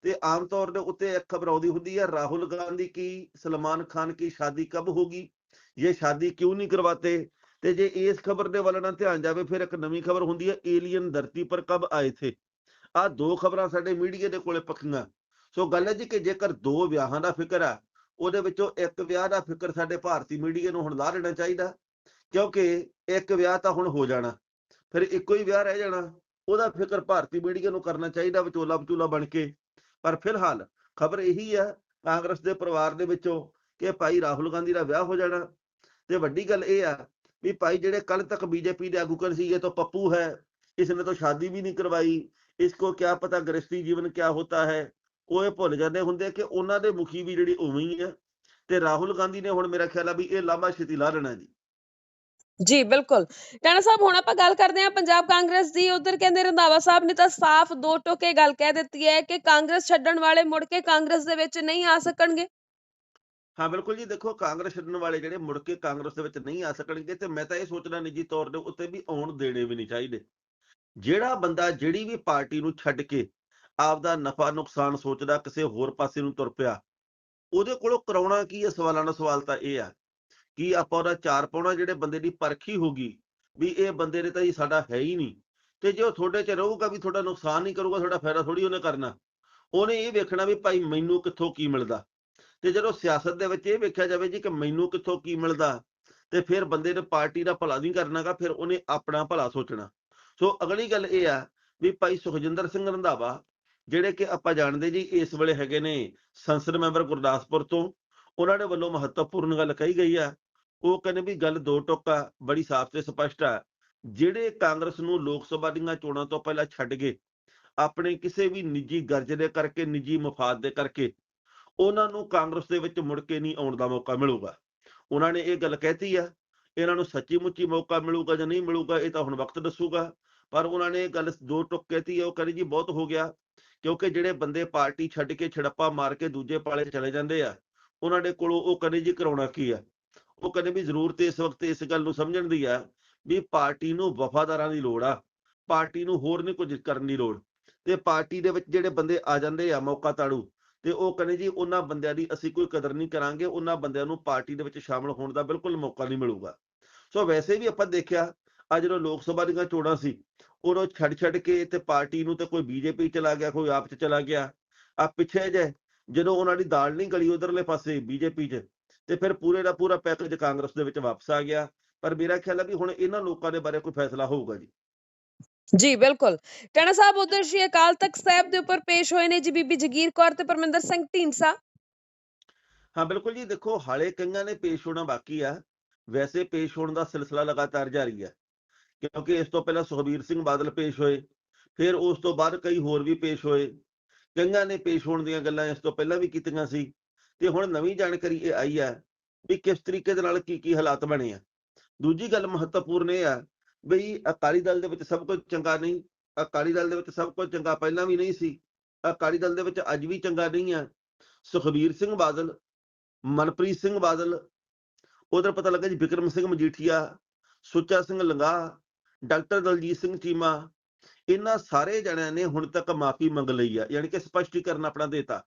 ਤੇ ਆਮ ਤੌਰ ਦੇ ਉੱਤੇ ਇੱਕ ਖਬਰ ਆਉਂਦੀ ਹੁੰਦੀ ਹੈ, ਰਾਹੁਲ ਗਾਂਧੀ ਕੀ ਸਲਮਾਨ ਖਾਨ ਕੀ ਸ਼ਾਦੀ ਕਬ ਹੋਗੀ? ਇਹ ਸ਼ਾਦੀ ਕਿਉਂ ਨਹੀਂ ਕਰਵਾਤੇ? ਤੇ ਜੇ ਇਸ ਖਬਰ ਦੇ ਵੱਲ ਨਾ ਧਿਆਨ ਜਾਵੇ, ਫਿਰ ਇੱਕ ਨਵੀਂ ਖਬਰ ਹੁੰਦੀ ਹੈ, ਏਲੀਅਨ ਧਰਤੀ ਪਰ ਕਬ ਆਏ ਥੇ? ਆ ਦੋ ਖਬਰਾਂ ਸਾਡੇ ਮੀਡੀਆ ਦੇ ਕੋਲੇ ਪੱਕੀਆਂ। ਸੋ ਗੱਲ ਹੈ ਜੀ ਕਿ ਜੇਕਰ ਦੋ ਵਿਆਹਾਂ ਦਾ ਫਿਕਰ ਆ, ਉਹਦੇ ਵਿੱਚੋਂ ਇੱਕ ਵਿਆਹ ਦਾ ਫਿਕਰ ਸਾਡੇ ਭਾਰਤੀ ਮੀਡੀਆ ਨੂੰ ਹੁਣ ਲਾ ਲੈਣਾ ਚਾਹੀਦਾ, ਕਿਉਂਕਿ ਇੱਕ ਵਿਆਹ ਤਾਂ ਹੁਣ ਹੋ ਜਾਣਾ, ਫਿਰ ਇੱਕੋ ਹੀ ਵਿਆਹ ਰਹਿ ਜਾਣਾ। ਉਹਦਾ ਫਿਕਰ ਭਾਰਤੀ ਮੀਡੀਆ ਨੂੰ ਕਰਨਾ ਚਾਹੀਦਾ, ਵਿਚੋਲਾ ਵਿਚੋਲਾ ਬਣ ਕੇ। ਪਰ ਫਿਲਹਾਲ ਖਬਰ ਇਹੀ ਹੈ, ਕਾਂਗਰਸ ਦੇ ਪਰਿਵਾਰ ਦੇ ਵਿੱਚੋਂ, ਕਿ ਭਾਈ ਰਾਹੁਲ ਗਾਂਧੀ ਦਾ ਵਿਆਹ ਹੋ ਜਾਣਾ। ਤੇ ਵੱਡੀ ਗੱਲ ਇਹ ਆ ਵੀ ਭਾਈ ਜਿਹੜੇ ਕੱਲ ਤੱਕ ਬੀਜੇਪੀ ਦੇ ਆਗੂ ਕਰ ਸੀ, ਇਹ ਤਾਂ ਪੱਪੂ ਹੈ ਇਸਨੇ ਤਾਂ ਸ਼ਾਦੀ ਵੀ ਨਹੀਂ ਕਰਵਾਈ। ਇਸ ਇਸਕੋ ਕਿਆ ਪਤਾ ਗ੍ਰਸਤੀ ਜੀਵਨ ਕਿਆ ਹੋਤਾ ਹੈ। ਉਹ ਇਹ ਭੁੱਲ ਜਾਂਦੇ ਹੁੰਦੇ ਕਿ ਉਹਨਾਂ ਦੇ ਮੁਖੀ ਵੀ ਜਿਹੜੀ ਉਵੇਂ ਹੀ ਹੈ। ਤੇ ਰਾਹੁਲ ਗਾਂਧੀ ਨੇ ਹੁਣ ਮੇਰਾ ਖਿਆਲ ਆ ਵੀ ਇਹ ਲਾਂਬਾ ਛਿਤੀ ਲਾ ਲੈਣਾ ਜੀ। ਜੀ, ਬਿਲਕੁਲ। ਟਾਣਾ ਸਾਹਿਬ, ਹੁਣ ਆਪਾਂ ਗੱਲ ਕਰਦੇ ਹਾਂ ਪੰਜਾਬ ਕਾਂਗਰਸ ਦੀ। ਉਧਰ ਕਹਿੰਦੇ ਰੰਧਾਵਾ ਸਾਹਿਬ ਨੇ ਤਾਂ ਸਾਫ਼ ਦੋ ਟੋਕੇ ਗੱਲ ਕਹਿ ਦਿੱਤੀ ਹੈ ਕਿ ਕਾਂਗਰਸ ਛੱਡਣ ਵਾਲੇ ਮੁੜ ਕੇ ਕਾਂਗਰਸ ਦੇ ਵਿੱਚ ਨਹੀਂ ਆ ਸਕਣਗੇ। ਹਾਂ, ਬਿਲਕੁਲ ਜੀ, ਦੇਖੋ ਕਾਂਗਰਸ ਛੱਡਣ ਵਾਲੇ ਜਿਹੜੇ ਮੁੜ ਕੇ ਕਾਂਗਰਸ ਦੇ ਵਿੱਚ ਨਹੀਂ ਆ ਸਕਣਗੇ ਤੇ ਮੈਂ ਤਾਂ ਇਹ ਸੋਚਣਾ ਨਿੱਜੀ ਤੌਰ ਦੇ ਉੱਤੇ ਵੀ ਆਉਣ ਦੇਣੇ ਵੀ ਨਹੀਂ ਚਾਹੀਦੇ। ਜਿਹੜਾ ਬੰਦਾ ਜਿਹੜੀ ਵੀ ਪਾਰਟੀ ਨੂੰ ਛੱਡ ਕੇ ਆਪਦਾ ਨਫਾ ਨੁਕਸਾਨ ਸੋਚਦਾ, ਕਿਸੇ ਹੋਰ ਪਾਸੇ ਨੂੰ ਤੁਰ ਪਿਆ, ਉਹਦੇ ਕੋਲੋਂ ਕਰਾਉਣਾ ਕੀ ਹੈ? ਸਵਾਲਾਂ ਦਾ ਸਵਾਲ ਤਾਂ ਇਹ ਆ ਕਿ ਆਪਾਂ ਉਹਦਾ ਚਾਰ ਪਾਉਣਾ ਜਿਹੜੇ ਬੰਦੇ ਦੀ ਪਰਖੀ ਹੋਗੀ ਵੀ ਇਹ ਬੰਦੇ ਨੇ ਤਾਂ ਜੀ ਸਾਡਾ ਹੈ ਹੀ ਨਹੀਂ। ਤੇ ਜੇ ਉਹ ਤੁਹਾਡੇ ਚ ਰਹੂਗਾ ਵੀ ਤੁਹਾਡਾ ਨੁਕਸਾਨ ਨਹੀਂ ਕਰੂਗਾ, ਤੁਹਾਡਾ ਫਾਇਦਾ ਥੋੜੀ ਉਹਨੇ ਕਰਨਾ। ਉਹਨੇ ਇਹ ਵੇਖਣਾ ਵੀ ਭਾਈ ਮੈਨੂੰ ਕਿੱਥੋਂ ਕੀ ਮਿਲਦਾ। ਤੇ ਜਦੋਂ ਸਿਆਸਤ ਦੇ ਵਿੱਚ ਇਹ ਵੇਖਿਆ ਜਾਵੇ ਜੀ ਕਿ ਮੈਨੂੰ ਕਿੱਥੋਂ ਕੀ ਮਿਲਦਾ, ਤੇ ਫਿਰ ਬੰਦੇ ਨੇ ਪਾਰਟੀ ਦਾ ਭਲਾ ਨਹੀਂ ਕਰਨਾਗਾ ਫਿਰ ਉਹਨੇ ਆਪਣਾ ਭਲਾ ਸੋਚਣਾ। ਸੋ ਅਗਲੀ ਗੱਲ ਇਹ ਆ ਵੀ ਭਾਈ ਸੁਖਜਿੰਦਰ ਸਿੰਘ ਰੰਧਾਵਾ, ਜਿਹੜੇ ਕਿ ਆਪਾਂ ਜਾਣਦੇ ਜੀ ਇਸ ਵੇਲੇ ਹੈਗੇ ਨੇ ਸੰਸਦ ਮੈਂਬਰ ਗੁਰਦਾਸਪੁਰ ਤੋਂ, ਉਹਨਾਂ ਦੇ ਵੱਲੋਂ ਮਹੱਤਵਪੂਰਨ ਗੱਲ ਕਹੀ ਗਈ ਆ ਉਹ ਕਹਿੰਦੇ ਵੀ ਗੱਲ ਦੋ ਟੋਕਾ ਬੜੀ ਸਾਫ਼ ਤੇ ਸਪਸ਼ਟ ਆ। ਜਿਹੜੇ ਕਾਂਗਰਸ ਨੂੰ ਲੋਕ ਸਭਾ ਦੀਆਂ ਚੋਣਾਂ ਤੋਂ ਪਹਿਲਾਂ ਛੱਡ ਗਏ, ਆਪਣੇ ਕਿਸੇ ਵੀ ਨਿੱਜੀ ਗਰਜ ਦੇ ਕਰਕੇ, ਨਿੱਜੀ ਮਫਾਦ ਦੇ ਕਰਕੇ, ਉਹਨਾਂ ਨੂੰ ਕਾਂਗਰਸ ਦੇ ਵਿੱਚ ਮੁੜ ਕੇ ਨਹੀਂ ਆਉਣ ਦਾ ਮੌਕਾ ਮਿਲੂਗਾ। ਉਹਨਾਂ ਨੇ ਇਹ ਗੱਲ ਕਹਿਤੀ ਆ, ਇਹਨਾਂ ਨੂੰ ਸੱਚੀ ਮੁੱਚੀ ਮੌਕਾ ਮਿਲੂਗਾ ਜਾਂ ਨਹੀਂ ਮਿਲੂਗਾ, ਇਹ ਤਾਂ ਹੁਣ ਵਕਤ ਦੱਸੂਗਾ। ਪਰ ਉਹਨਾਂ ਨੇ ਇਹ ਗੱਲ ਦੋ ਟੁੱਕ ਕਹਿਤੀ ਆ, ਉਹ ਕਹਿੰਦੇ ਜੀ ਬਹੁਤ ਹੋ ਗਿਆ, ਕਿਉਂਕਿ ਜਿਹੜੇ ਬੰਦੇ ਪਾਰਟੀ ਛੱਡ ਕੇ ਛੜੱਪਾ ਮਾਰ ਕੇ ਦੂਜੇ ਪਾਲੇ ਚਲੇ ਜਾਂਦੇ ਆ, ਉਹਨਾਂ ਦੇ ਕੋਲੋਂ ਉਹ ਕਹਿੰਦੇ ਜੀ ਕਰਾਉਣਾ ਕੀ ਆ? ਉਹ ਕਹਿੰਦੇ ਵੀ ਜ਼ਰੂਰਤ ਇਸ ਵਕਤ ਇਸ ਗੱਲ ਨੂੰ ਸਮਝਣ ਦੀ ਆ ਵੀ ਪਾਰਟੀ ਨੂੰ ਵਫਾਦਾਰਾਂ ਦੀ ਲੋੜ ਆ, ਪਾਰਟੀ ਨੂੰ ਹੋਰ ਨਹੀਂ ਕੁਝ ਕਰਨ ਦੀ ਲੋੜ। ਤੇ ਪਾਰਟੀ ਦੇ ਵਿੱਚ ਜਿਹੜੇ ਬੰਦੇ ਆ ਜਾਂਦੇ ਆ ਮੌਕਾ ਤਾੜੂ, ਤੇ ਉਹ ਕਹਿੰਦੇ ਜੀ ਉਹਨਾਂ ਬੰਦਿਆਂ ਦੀ ਅਸੀਂ ਕੋਈ ਕਦਰ ਨਹੀਂ ਕਰਾਂਗੇ, ਉਹਨਾਂ ਬੰਦਿਆਂ ਨੂੰ ਪਾਰਟੀ ਦੇ ਵਿੱਚ ਸ਼ਾਮਲ ਹੋਣ ਦਾ ਬਿਲਕੁਲ ਮੌਕਾ ਨਹੀਂ ਮਿਲੂਗਾ। ਸੋ ਵੈਸੇ ਵੀ ਆਪਾਂ ਦੇਖਿਆ ਆ ਜਦੋਂ ਲੋਕ ਸਭਾ ਦੀਆਂ ਚੋਣਾਂ ਸੀ, ਉਦੋਂ ਛੱਡ ਛੱਡ ਕੇ ਤੇ ਪਾਰਟੀ ਨੂੰ ਤੇ ਕੋਈ ਬੀਜੇਪੀ ਚਲਾ ਗਿਆ, ਕੋਈ ਆਪ ਚ ਚਲਾ ਗਿਆ। ਆ ਪਿੱਛੇ ਜੇ ਜਦੋਂ ਉਹਨਾਂ ਦੀ ਦਾਲ ਨਹੀਂ ਗਲੀ ਉਧਰਲੇ ਪਾਸੇ ਬੀਜੇਪੀ 'ਚ ਤੇ ਫਿਰ ਪੂਰੇ ਦਾ ਪੂਰਾ ਪੈਕੇਜ ਕਾਂਗਰਸ ਦੇ ਵਿੱਚ ਵਾਪਸ ਆ ਗਿਆ। ਪਰ ਮੇਰਾ ਖਿਆਲ ਹੈ ਵੀ ਹੁਣ ਇਹਨਾਂ ਲੋਕਾਂ ਦੇ ਬਾਰੇ ਕੋਈ ਫੈਸਲਾ ਹੋਊਗਾ ਜੀ। ਜੀ ਬਿਲਕੁਲ। ਟਾਣਾ ਸਾਹਿਬ ਉਧਰ ਸ਼੍ਰੀ ਅਕਾਲ ਤਖਤ ਸਾਹਿਬ ਦੇ ਉੱਪਰ ਪੇਸ਼ ਹੋਏ ਨੇ ਜੀ ਬੀਬੀ ਜਗੀਰ ਕੌਰ ਤੇ ਪਰਮਿੰਦਰ ਸਿੰਘ ਢੀਂਡਸਾ। ਹਾਂ ਬਿਲਕੁਲ ਜੀ ਦੇਖੋ ਹਾਲੇ ਕਈਆਂ ਨੇ ਪੇਸ਼ ਹੋਣਾ ਬਾਕੀ ਆ। ਵੈਸੇ ਪੇਸ਼ ਹੋਣ ਦਾ ਸਿਲਸਿਲਾ ਲਗਾਤਾਰ ਜਾਰੀ ਹੈ ਕਿਉਂਕਿ ਇਸ ਤੋਂ ਪਹਿਲਾਂ ਸੁਖਬੀਰ ਸਿੰਘ ਬਾਦਲ ਪੇਸ਼ ਹੋਏ ਫਿਰ ਉਸ ਤੋਂ ਬਾਅਦ ਕਈ ਹੋਰ ਵੀ ਪੇਸ਼ ਹੋਏ। ਕਈਆਂ ਨੇ ਪੇਸ਼ ਹੋਣ ਦੀਆਂ ਗੱਲਾਂ ਇਸ ਤੋਂ ਪਹਿਲਾਂ ਵੀ ਕੀਤੀਆਂ ਸੀ। ਤੇ ਹੁਣ ਨਵੀਂ ਜਾਣਕਾਰੀ ਇਹ ਆਈ ਹੈ ਵੀ ਕਿਸ ਤਰੀਕੇ ਦੇ ਨਾਲ ਕੀ ਕੀ ਹਾਲਾਤ ਬਣੇ ਆ। ਦੂਜੀ ਗੱਲ ਮਹੱਤਵਪੂਰਨ ਇਹ ਆ ਬਈ ਅਕਾਲੀ ਦਲ ਦੇ ਵਿੱਚ ਸਭ ਕੁਝ ਚੰਗਾ ਨਹੀਂ, ਅਕਾਲੀ ਦਲ ਦੇ ਵਿੱਚ ਸਭ ਕੁਝ ਚੰਗਾ ਪਹਿਲਾਂ ਵੀ ਨਹੀਂ ਸੀ, ਅਕਾਲੀ ਦਲ ਦੇ ਵਿੱਚ ਅੱਜ ਵੀ ਚੰਗਾ ਨਹੀਂ ਆ। ਸੁਖਬੀਰ ਸਿੰਘ ਬਾਦਲ, ਮਨਪ੍ਰੀਤ ਸਿੰਘ ਬਾਦਲ, ਉਧਰ ਪਤਾ ਲੱਗਾ ਜੀ ਵਿਕਰਮ ਸਿੰਘ ਮਜੀਠੀਆ, ਸੁੱਚਾ ਸਿੰਘ ਲੰਗਾ, ਡਾਕਟਰ ਦਲਜੀਤ ਸਿੰਘ ਚੀਮਾ, ਇਹਨਾਂ ਸਾਰੇ ਜਣਿਆਂ ਨੇ ਹੁਣ ਤੱਕ ਮਾਫੀ ਮੰਗ ਲਈ ਆ, ਯਾਨੀ ਕਿ ਸਪਸ਼ਟੀਕਰਨ ਆਪਣਾ ਦੇਤਾ।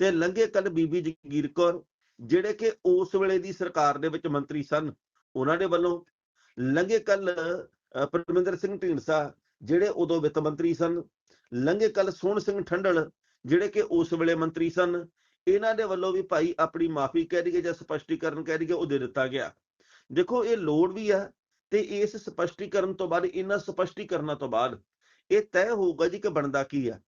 ਤੇ ਲੰਘੇ ਕੱਲ ਬੀਬੀ ਜਗੀਰ ਕੌਰ, ਜਿਹੜੇ ਕਿ ਉਸ ਵੇਲੇ ਦੀ ਸਰਕਾਰ ਦੇ ਵਿੱਚ ਮੰਤਰੀ ਸਨ, ਉਹਨਾਂ ਦੇ ਵੱਲੋਂ ਲੰਘੇ ਕੱਲ ਪਰਮਿੰਦਰ ਸਿੰਘ ਢੀਂਡਸਾ, ਜਿਹੜੇ ਉਦੋਂ ਵਿੱਤ ਮੰਤਰੀ ਸਨ, ਲੰਘੇ ਕੱਲ ਸੋਹਣ ਸਿੰਘ ਠੰਡਲ, ਜਿਹੜੇ ਕਿ ਉਸ ਵੇਲੇ ਮੰਤਰੀ ਸਨ, ਇਹਨਾਂ ਦੇ ਵੱਲੋਂ ਵੀ ਭਾਈ ਆਪਣੀ ਮਾਫੀ ਕਹਿ ਦਈਏ ਜਾਂ ਸਪਸ਼ਟੀਕਰਨ ਕਹਿ ਦਈਏ, ਉਹ ਦੇ ਦਿੱਤਾ ਗਿਆ। ਦੇਖੋ, ਇਹ ਲੋੜ ਵੀ ਆ ਤੇ ਇਸ ਸਪਸ਼ਟੀਕਰਨ ਤੋਂ ਬਾਅਦ, ਇਹਨਾਂ ਸਪਸ਼ਟੀਕਰਨਾਂ ਤੋਂ ਬਾਅਦ ਇਹ ਤੈਅ ਹੋਊਗਾ ਜੀ ਕਿ ਬਣਦਾ ਕੀ ਆ,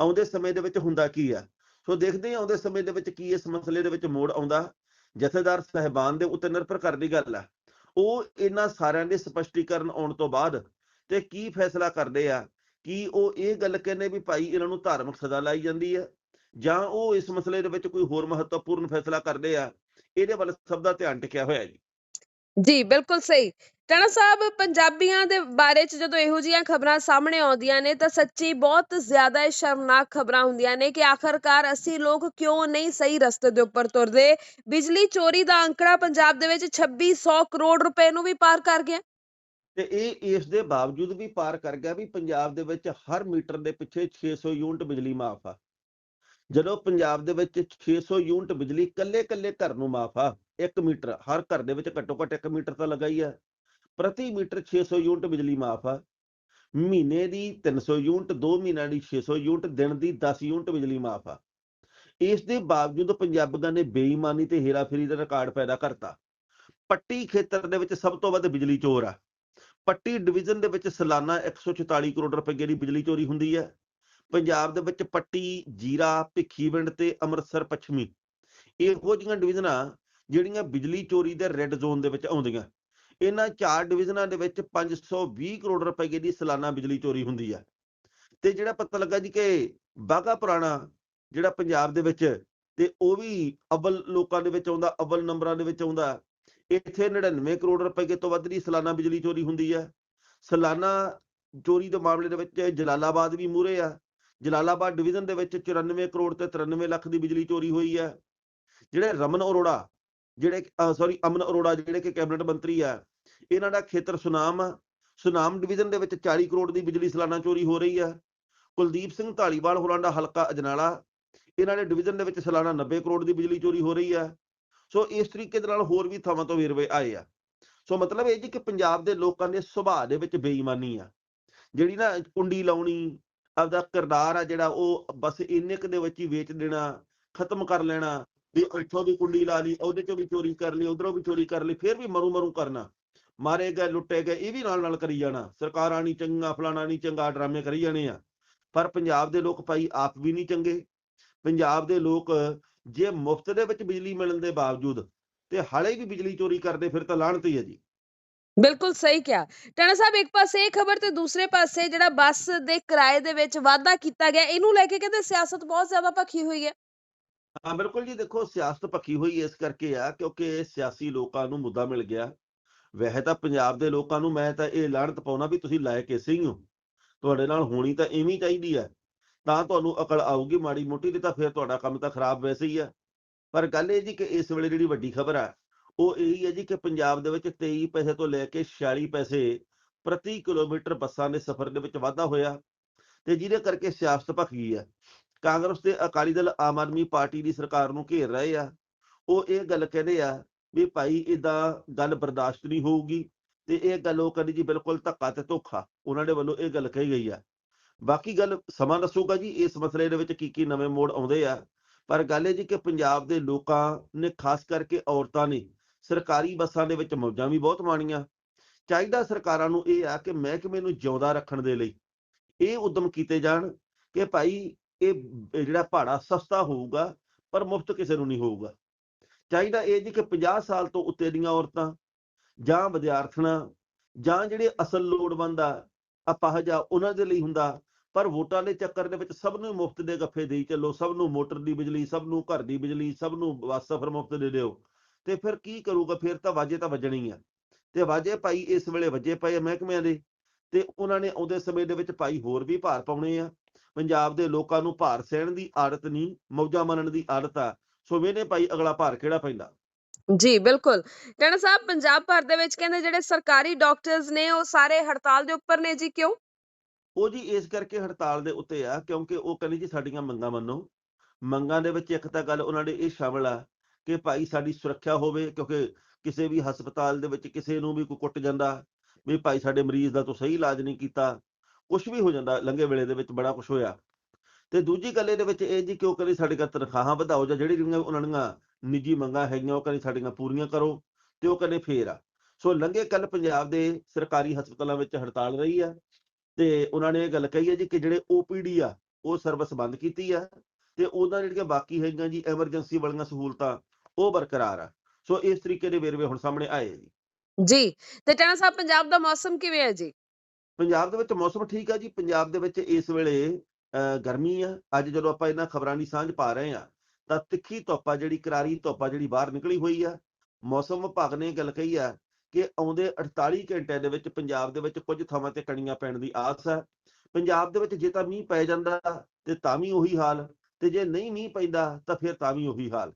ਆਉਂਦੇ ਸਮੇਂ ਦੇ ਵਿੱਚ ਹੁੰਦਾ ਕੀ ਆ। ਸੋ ਦੇਖਦੇ ਹਾਂ ਆਉਂਦੇ ਸਮੇਂ ਦੇ ਵਿੱਚ ਕੀ ਇਸ ਮਸਲੇ ਦੇ ਵਿੱਚ ਮੋੜ ਆਉਂਦਾ। ਜਥੇਦਾਰ ਸਹਿਬਾਨ ਦੇ ਉੱਤੇ ਨਿਰਭਰ ਕਰਦੀ ਗੱਲ ਆ। ਉਹ ਇਹਨਾਂ ਸਾਰਿਆਂ ਦੇ ਸਪਸ਼ਟੀਕਰਨ ਆਉਣ ਤੋਂ ਬਾਅਦ ਤੇ ਕੀ ਫੈਸਲਾ ਕਰਦੇ ਆ, ਕੀ ਉਹ ਇਹ ਗੱਲ ਕਹਿੰਦੇ ਵੀ ਭਾਈ ਇਹਨਾਂ ਨੂੰ ਧਾਰਮਿਕ ਸਜ਼ਾ ਲਾਈ ਜਾਂਦੀ ਹੈ ਜਾਂ ਉਹ ਇਸ ਮਸਲੇ ਦੇ ਵਿੱਚ ਕੋਈ ਹੋਰ ਮਹੱਤਵਪੂਰਨ ਫੈਸਲਾ ਕਰਦੇ ਆ, ਇਹਦੇ ਵੱਲ ਸਭ ਦਾ ਧਿਆਨ ਟਿਕਿਆ ਹੋਇਆ ਜੀ। ਜੀ, ਬਿਲਕੁਲ ਸਹੀ। ਟਣਾ ਸਾਹਿਬ ਪੰਜਾਬੀਆਂ ਦੇ ਬਾਰੇ ਚ ਜਦੋਂ ਇਹੋ ਜਿਹੀਆਂ ਖਬਰਾਂ ਸਾਹਮਣੇ ਆਉਂਦੀਆਂ ਨੇ ਤਾਂ ਸੱਚੀ ਬਹੁਤ ਜ਼ਿਆਦਾ ਇਹ ਸ਼ਰਮਨਾਕ ਖਬਰਾਂ ਹੁੰਦੀਆਂ ਨੇ ਕਿ ਆਖਰਕਾਰ ਅਸੀਂ ਲੋਕ ਕਿਉਂ ਨਹੀਂ ਸਹੀ ਰਸਤੇ ਦੇ ਉੱਪਰ ਤੁਰਦੇ? ਬਿਜਲੀ ਚੋਰੀ ਦਾ ਅੰਕੜਾ ਪੰਜਾਬ ਦੇ ਵਿੱਚ 2600 ਕਰੋੜ ਰੁਪਏ ਨੂੰ ਵੀ ਪਾਰ ਕਰ ਗਿਆ। ਤੇ ਇਹ ਇਸ ਦੇ ਬਾਵਜੂਦ ਵੀ ਪਾਰ ਕਰ ਗਿਆ ਵੀ ਪੰਜਾਬ ਦੇ ਵਿੱਚ ਹਰ ਮੀਟਰ ਦੇ ਪਿੱਛੇ 600 ਯੂਨਿਟ ਬਿਜਲੀ ਮਾਫ ਆ। ਜਦੋਂ ਪੰਜਾਬ ਦੇ ਵਿੱਚ 600 ਯੂਨਿਟ ਬਿਜਲੀ ਕੱਲੇ-ਕੱਲੇ ਘਰ ਨੂੰ ਮਾਫ ਆ 1 ਮੀਟਰ, ਹਰ ਘਰ ਦੇ ਵਿੱਚ ਘੱਟੋ ਘੱਟ 1 ਮੀਟਰ ਤਾਂ ਲੱਗਾ ਹੀ ਆ। ਪ੍ਰਤੀ ਮੀਟਰ 600 ਯੂਨਿਟ ਬਿਜਲੀ ਮਾਫ ਆ। ਮਹੀਨੇ ਦੀ 300 ਯੂਨਿਟ 2 ਮਹੀਨਿਆਂ ਦੀ 600 ਯੂਨਿਟ, ਦਿਨ ਦੀ 10 ਯੂਨਿਟ ਬਿਜਲੀ ਮਾਫ ਆ। ਇਸ ਦੇ ਬਾਵਜੂਦ ਪੰਜਾਬੀਆਂ ਨੇ ਬੇਈਮਾਨੀ ਤੇ ਹੇਰਾਫੇਰੀ ਦਾ ਰਿਕਾਰਡ ਪੈਦਾ ਕਰਤਾ। ਪੱਟੀ ਖੇਤਰ ਦੇ ਵਿੱਚ ਸਭ ਤੋਂ ਵੱਧ ਬਿਜਲੀ ਚੋਰ ਆ। ਪੱਟੀ ਡਿਵੀਜ਼ਨ ਦੇ ਵਿੱਚ ਸਾਲਾਨਾ 144 ਕਰੋੜ ਰੁਪਏ ਦੀ ਬਿਜਲੀ ਚੋਰੀ ਹੁੰਦੀ ਹੈ ਪੰਜਾਬ ਦੇ ਵਿੱਚ ਪੱਟੀ, ਜੀਰਾ, ਭਿੱਖੀਵਿੰਡ ਤੇ ਅੰਮ੍ਰਿਤਸਰ ਪੱਛਮੀ। ਇਹੋ ਜਿਹੀਆਂ ਡਿਵੀਜ਼ਨਾਂ ਜਿਹੜੀਆਂ ਬਿਜਲੀ ਚੋਰੀ ਦੇ ਰੈੱਡ ਜ਼ੋਨ ਦੇ ਵਿੱਚ ਆਉਂਦੀਆਂ। ਇਹਨਾਂ ਚਾਰ ਡਿਵੀਜ਼ਨਾਂ ਦੇ ਵਿੱਚ 520 ਕਰੋੜ ਰੁਪਏ ਦੀ ਸਾਲਾਨਾ ਬਿਜਲੀ ਚੋਰੀ ਹੁੰਦੀ ਹੈ ਤੇ ਜਿਹੜਾ ਪਤਾ ਲੱਗਾ ਜੀ ਕਿ ਬਾਗਾ ਪੁਰਾਣਾ ਜਿਹੜਾ ਪੰਜਾਬ ਦੇ ਵਿੱਚ ਤੇ ਉਹ ਵੀ ਅਵਲ ਲੋਕਾਂ ਦੇ ਵਿੱਚ ਆਉਂਦਾ, ਅਵਲ ਨੰਬਰਾਂ ਦੇ ਵਿੱਚ ਆਉਂਦਾ, ਇੱਥੇ 99 ਕਰੋੜ ਰੁਪਏ ਤੋਂ ਵੱਧ ਦੀ ਸਾਲਾਨਾ ਬਿਜਲੀ ਚੋਰੀ ਹੁੰਦੀ ਹੈ ਸਾਲਾਨਾ ਚੋਰੀ ਦੇ ਮਾਮਲੇ ਦੇ ਵਿੱਚ ਜਲਾਲਾਬਾਦ ਵੀ ਮੂਰੇ ਆ। ਜਲਾਲਾਬਾਦ ਡਿਵੀਜ਼ਨ ਦੇ ਵਿੱਚ 94 ਕਰੋੜ ਤੇ 93 ਲੱਖ ਦੀ ਬਿਜਲੀ ਚੋਰੀ ਹੋਈ ਹੈ ਜਿਹੜੇ ਰਮਨ ਅਰੋੜਾ ਜਿਹੜੇ ਸੌਰੀ ਅਮਨ ਅਰੋੜਾ ਜਿਹੜੇ ਕਿ ਕੈਬਨਿਟ ਮੰਤਰੀ ਆ, ਇਹਨਾਂ ਦਾ ਖੇਤਰ ਸੁਨਾਮ ਆ। ਸੁਨਾਮ ਡਿਵੀਜ਼ਨ ਦੇ ਵਿੱਚ 40 ਕਰੋੜ ਦੀ ਬਿਜਲੀ ਸਾਲਾਨਾ ਚੋਰੀ ਹੋ ਰਹੀ ਆ। ਕੁਲਦੀਪ ਸਿੰਘ ਢਾਲੀਵਾਲ ਹੋਰਾਂ ਦਾ ਹਲਕਾ ਅਜਨਾਲਾ, ਇਹਨਾਂ ਦੇ ਡਿਵੀਜ਼ਨ ਦੇ ਵਿੱਚ ਸਾਲਾਨਾ 90 ਕਰੋੜ ਦੀ ਬਿਜਲੀ ਚੋਰੀ ਹੋ ਰਹੀ ਆ। ਸੋ ਇਸ ਤਰੀਕੇ ਦੇ ਨਾਲ ਹੋਰ ਵੀ ਥਾਵਾਂ ਤੋਂ ਵੇਰਵੇ ਆਏ ਆ। ਸੋ ਮਤਲਬ ਇਹ ਜੀ ਕਿ ਪੰਜਾਬ ਦੇ ਲੋਕਾਂ ਦੇ ਸੁਭਾਅ ਦੇ ਵਿੱਚ ਬੇਈਮਾਨੀ ਆ। ਜਿਹੜੀ ਨਾ ਕੁੰਡੀ ਲਾਉਣੀ, ਆਪਦਾ ਕਿਰਦਾਰ ਆ ਜਿਹੜਾ ਉਹ ਬਸ ਇੰਨੇ ਕੁ ਦੇ ਵਿੱਚ ਹੀ ਵੇਚ ਦੇਣਾ, ਖਤਮ ਕਰ ਲੈਣਾ ਵੀ ਇੱਥੋਂ ਵੀ ਕੁੰਡੀ ਲਾ ਲਈ, ਉਹਦੇ ਚੋਂ ਵੀ ਚੋਰੀ ਕਰ ਲਈ, ਉਧਰੋਂ ਵੀ ਚੋਰੀ ਕਰ ਲਈ, ਫਿਰ ਵੀ ਮਰੂ ਮਰੂ ਕਰਨਾ। ਮਾਰੇ ਗਏ, ਲੁੱਟੇ ਗਏ, ਇਹ ਵੀ ਨਾਲ ਨਾਲ ਕਰੀ ਜਾਣਾ। ਸਰਕਾਰਾਂ ਨਹੀਂ ਚੰਗਾ ਫਲਾਣਾ ਨਹੀਂ ਚੰਗਾ, ਡਰਾਮੇ ਕਰੀ ਜਾਣੇ ਆ। ਪਰ ਪੰਜਾਬ ਦੇ ਲੋਕ ਭਾਈ ਆਪ ਵੀ ਨਹੀਂ ਚੰਗੇ। ਪੰਜਾਬ ਦੇ ਲੋਕ ਜੇ ਮੁਫਤ ਦੇ ਵਿੱਚ ਬਿਜਲੀ ਮਿਲਣ ਦੇ ਬਾਵਜੂਦ ਤੇ ਹਾਲੇ ਵੀ ਬਿਜਲੀ ਚੋਰੀ ਕਰਦੇ, ਫਿਰ ਤਾਂ ਲਾਹਣਤ ਹੀ ਹੈ ਜੀ। ਬਿਲਕੁਲ ਸਹੀ ਕਿਹਾ। ਟਣਾ ਸਾਹਿਬ ਇੱਕ ਪਾਸੇ ਇਹ ਖਬਰ ਤੇ ਦੂਸਰੇ ਪਾਸੇ ਜਿਹੜਾ ਬੱਸ ਦੇ ਕਿਰਾਏ ਦੇ ਵਿੱਚ ਵਾਧਾ ਕੀਤਾ ਗਿਆ, ਇਹਨੂੰ ਲੈ ਕੇ ਕਹਿੰਦੇ ਸਿਆਸਤ ਬਹੁਤ ਜ਼ਿਆਦਾ ਭਖੀ ਹੋਈ ਹੈ। ਹਾਂ, ਬਿਲਕੁਲ ਜੀ। ਦੇਖੋ, ਸਿਆਸਤ ਪੱਕੀ ਹੋਈ ਇਸ ਕਰਕੇ ਆ, ਕਿਉਂਕਿ ਸਿਆਸੀ ਲੋਕਾਂ ਨੂੰ ਮੁੱਦਾ ਮਿਲ ਗਿਆ। ਵੈਸੇ ਤਾਂ ਪੰਜਾਬ ਦੇ ਲੋਕਾਂ ਨੂੰ ਮੈਂ ਤਾਂ ਇਹ ਲਾਹਣਤ ਪਾਉਣਾ ਵੀ ਤੁਸੀਂ ਲਾਇਕ ਇਸੇ ਹੀ ਹੋ। ਤੁਹਾਡੇ ਨਾਲ ਹੋਣੀ ਤਾਂ ਐਵੇਂ ਚਾਹੀਦੀ ਹੈ ਤਾਂ ਤੁਹਾਨੂੰ ਅਕਲ ਆਊਗੀ ਮਾੜੀ ਮੋਟੀ ਤੇ ਤਾਂ ਫਿਰ ਤੁਹਾਡਾ ਕੰਮ ਤਾਂ ਖਰਾਬ ਵੈਸੇ ਹੀ ਆ। ਪਰ ਗੱਲ ਇਹ ਜੀ ਕਿ ਇਸ ਵੇਲੇ ਜਿਹੜੀ ਵੱਡੀ ਖਬਰ ਆ, ਉਹ ਇਹੀ ਹੈ ਜੀ ਕਿ ਪੰਜਾਬ ਦੇ ਵਿੱਚ 23 ਪੈਸੇ ਤੋਂ ਲੈ ਕੇ 46 ਪੈਸੇ ਪ੍ਰਤੀ ਕਿਲੋਮੀਟਰ ਬੱਸਾਂ ਦੇ ਸਫ਼ਰ ਦੇ ਵਿੱਚ ਵਾਧਾ ਹੋਇਆ। ਤੇ ਜਿਹਦੇ ਕਰਕੇ ਸਿਆਸਤ ਭਖ ਗਈ ਹੈ ਕਾਂਗਰਸ ਤੇ ਅਕਾਲੀ ਦਲ ਆਮ ਆਦਮੀ ਪਾਰਟੀ ਦੀ ਸਰਕਾਰ ਨੂੰ ਘੇਰ ਰਹੇ ਆ। ਉਹ ਇਹ ਗੱਲ ਕਹਿੰਦੇ ਆ ਵੀ ਭਾਈ ਇਦਾਂ ਗੱਲ ਬਰਦਾਸ਼ਤ ਨਹੀਂ ਹੋਊਗੀ ਤੇ ਇਹ ਗੱਲ ਉਹ ਕਹਿੰਦੀ ਜੀ ਬਿਲਕੁਲ ਧੱਕਾ ਤੇ ਧੋਖਾ, ਉਹਨਾਂ ਦੇ ਵੱਲੋਂ ਇਹ ਗੱਲ ਕਹੀ ਗਈ ਆ। ਬਾਕੀ ਗੱਲ ਸਮਾਂ ਦੱਸੂਗਾ ਜੀ, ਇਸ ਮਸਲੇ ਦੇ ਵਿੱਚ ਕੀ ਕੀ ਨਵੇਂ ਮੋੜ ਆਉਂਦੇ ਆ। ਪਰ ਗੱਲ ਇਹ ਜੀ ਕਿ ਪੰਜਾਬ ਦੇ ਲੋਕਾਂ ਨੇ ਖਾਸ ਕਰਕੇ ਔਰਤਾਂ ਨੇ ਸਰਕਾਰੀ ਬੱਸਾਂ ਦੇ ਵਿੱਚ ਮੌਜਾਂ ਵੀ ਬਹੁਤ ਮਾਣੀਆਂ। ਚਾਹੀਦਾ ਸਰਕਾਰਾਂ ਨੂੰ ਇਹ ਆ ਕਿ ਮਹਿਕਮੇ ਨੂੰ ਜਿਉਂਦਾ ਰੱਖਣ ਦੇ ਲਈ ਇਹ ਉਦਮ ਕੀਤੇ ਜਾਣ ਕਿ ਭਾਈ ਇਹ ਜਿਹੜਾ ਭਾੜਾ ਸਸਤਾ ਹੋਊਗਾ, ਪਰ ਮੁਫਤ ਕਿਸੇ ਨੂੰ ਨਹੀਂ ਹੋਊਗਾ। ਚਾਹੀਦਾ ਇਹ ਜੀ ਕਿ 50 ਸਾਲ ਤੋਂ ਉੱਤੇ ਦੀਆਂ ਔਰਤਾਂ ਜਾਂ ਵਿਦਿਆਰਥਣਾਂ ਜਾਂ ਜਿਹੜੇ ਅਸਲ ਲੋੜਵੰਦ ਆ ਅਪਾਹਜ ਆ ਉਹਨਾਂ ਦੇ ਲਈ ਹੁੰਦਾ, ਪਰ ਵੋਟਾਂ ਦੇ ਚੱਕਰ ਦੇ ਵਿੱਚ ਸਭ ਨੂੰ ਮੁਫਤ ਦੇ ਗੱਫੇ ਦੇਈ ਚੱਲੋ, ਸਭ ਨੂੰ ਮੋਟਰ ਦੀ ਬਿਜਲੀ, ਸਭ ਨੂੰ ਘਰ ਦੀ ਬਿਜਲੀ, ਸਭ ਨੂੰ ਬੱਸ ਸਫ਼ਰ ਮੁਫਤ ਦੇ ਦਿਓ। ਤੇ ਫਿਰ ਕੀ ਕਰੂਗਾ? ਫਿਰ ਤਾਂ ਵਾਜੇ ਤਾਂ ਵੱਜਣੀ ਆ। ਤੇ ਵਾਜੇ ਭਾਈ ਇਸ ਵੇਲੇ ਵੱਜੇ ਪਏ ਆ ਮਹਿਕਮਿਆਂ ਦੇ, ਤੇ ਉਹਨਾਂ ਨੇ ਆਉਂਦੇ ਸਮੇਂ ਦੇ ਵਿੱਚ ਭਾਈ ਹੋਰ ਵੀ ਭਾਰ ਪਾਉਣੇ ਆ। ਪੰਜਾਬ ਦੇ ਲੋਕਾਂ ਨੂੰ ਭਾਰ ਸਹਿਣ ਦੀ ਆਦਤ ਨਹੀਂ ਮੌਜਾਂ ਮੰਨਣ ਦੀ ਆਦਤ ਆ। ਸੋ ਵੇਨੇ ਭਾਈ ਅਗਲਾ ਭਾਰ ਕਿਹੜਾ ਪੈਂਦਾ? ਜੀ ਬਿਲਕੁਲ। ਟੈਣਾ ਸਾਹਿਬ ਪੰਜਾਬ ਭਰ ਦੇ ਵਿੱਚ ਕਹਿੰਦੇ ਜਿਹੜੇ ਸਰਕਾਰੀ ਡਾਕਟਰਸ ਨੇ ਉਹ ਸਾਰੇ ਹੜਤਾਲ ਦੇ ਉੱਪਰ ਨੇ ਜੀ ਕਿਉਂ? ਉਹ ਜੀ ਇਸ ਕਰਕੇ ਹੜਤਾਲ ਦੇ ਉੱਤੇ ਆ ਕਿਉਂਕਿ ਉਹ ਕਹਿੰਦੇ ਜੀ ਸਾਡੀਆਂ ਮੰਗਾਂ ਮੰਨੋ। ਮੰਗਾਂ ਦੇ ਵਿੱਚ ਇੱਕ ਤਾਂ ਗੱਲ ਉਹਨਾਂ ਦੇ ਇਹ ਸ਼ਾਮਲ ਆ ਕਿ ਭਾਈ ਸਾਡੀ ਸੁਰੱਖਿਆ ਹੋਵੇ ਕਿਉਂਕਿ ਕਿਸੇ ਵੀ ਹਸਪਤਾਲ ਦੇ ਵਿੱਚ ਕਿਸੇ ਨੂੰ ਵੀ ਕੋਈ ਕੁੱਟ ਜਾਂਦਾ ਵੀ ਭਾਈ ਸਾਡੇ ਮਰੀਜ਼ ਦਾ ਤੂੰ ਸਹੀ ਇਲਾਜ ਨਹੀਂ ਕੀਤਾ। ਕੁਝ ਵੀ ਹੋ ਜਾਂਦਾ, ਲੰਘੇ ਵੇਲੇ ਦੇ ਵਿੱਚ ਬੜਾ ਕੁਝ ਹੋਇਆ। ਤੇ ਦੂਜੀ ਗੱਲ ਇਹਦੇ ਵਿੱਚ ਇਹ ਜੀ ਕਿਉਂ ਕਰੀ ਸਾਡੇ ਕੋਲ ਤਨਖਾਹਾਂ ਵਧਾਓ ਜਾਂ ਜਿਹੜੀ ਜਿਹੜੀਆਂ ਉਹਨਾਂ ਦੀਆਂ ਨਿੱਜੀ ਮੰਗਾਂ ਹੈਗੀਆਂ, ਉਹ ਕਹਿੰਦੇ ਸਾਡੀਆਂ ਪੂਰੀਆਂ ਕਰੋ ਤੇ ਉਹ ਕਹਿੰਦੇ ਫੇਰ ਆ। ਸੋ ਲੰਘੇ ਕੱਲ ਪੰਜਾਬ ਦੇ ਸਰਕਾਰੀ ਹਸਪਤਾਲਾਂ ਵਿੱਚ ਹੜਤਾਲ ਰਹੀ ਆ ਤੇ ਉਹਨਾਂ ਨੇ ਇਹ ਗੱਲ ਕਹੀ ਹੈ ਜੀ ਕਿ ਜਿਹੜੇ ਓਪੀਡੀ ਆ, ਉਹ ਸਰਵਿਸ ਬੰਦ ਕੀਤੀ ਆ ਤੇ ਉਹਦਾ ਜਿਹੜੀਆਂ ਬਾਕੀ ਹੈਗੀਆਂ ਜੀ ਐਮਰਜੈਂਸੀ ਵਾਲੀਆਂ ਸਹੂਲਤਾਂ, ਉਹ ਬਰਕਰਾਰ ਆ। ਸੋ ਇਸ ਤਰੀਕੇ ਦੇ ਵੇਰਵੇ ਹੁਣ ਸਾਹਮਣੇ ਆਏ ਆ ਜੀ। ਜੀ, ਤੇ ਟੈਣਾ ਸਾਹਿਬ, ਪੰਜਾਬ ਦਾ ਮੌਸਮ ਕਿਵੇਂ ਹੈ ਜੀ? ਪੰਜਾਬ ਦੇ ਵਿੱਚ ਮੌਸਮ ਠੀਕ ਆ ਜੀ। ਪੰਜਾਬ ਦੇ ਵਿੱਚ ਇਸ ਵੇਲੇ ਅਹ, ਗਰਮੀ ਆ। ਅੱਜ ਜਦੋਂ ਆਪਾਂ ਇਹਨਾਂ ਖਬਰਾਂ ਦੀ ਸਾਂਝ ਪਾ ਰਹੇ ਆ ਤਾਂ ਤਿੱਖੀ ਧੁੱਪ ਜਿਹੜੀ ਕਰਾਰੀ ਧੁੱਪ ਜਿਹੜੀ ਬਾਹਰ ਨਿਕਲੀ ਹੋਈ ਆ। ਮੌਸਮ ਵਿਭਾਗ ਨੇ ਇਹ ਗੱਲ ਕਹੀ ਆ ਕਿ ਆਉਂਦੇ 48 ਘੰਟਿਆਂ ਦੇ ਵਿੱਚ ਪੰਜਾਬ ਦੇ ਵਿੱਚ ਕੁਝ ਥਾਵਾਂ ਤੇ ਕਣੀਆਂ ਪੈਣ ਦੀ ਆਸ ਹੈ ਪੰਜਾਬ ਦੇ ਵਿੱਚ ਜੇ ਤਾਂ ਮੀਂਹ ਪੈ ਜਾਂਦਾ ਤੇ ਤਾਂ ਵੀ ਉਹੀ ਹਾਲ ਤੇ ਜੇ ਨਹੀਂ ਮੀਂਹ ਪੈਂਦਾ ਤਾਂ ਫਿਰ ਤਾਂ ਵੀ ਉਹੀ ਹਾਲ।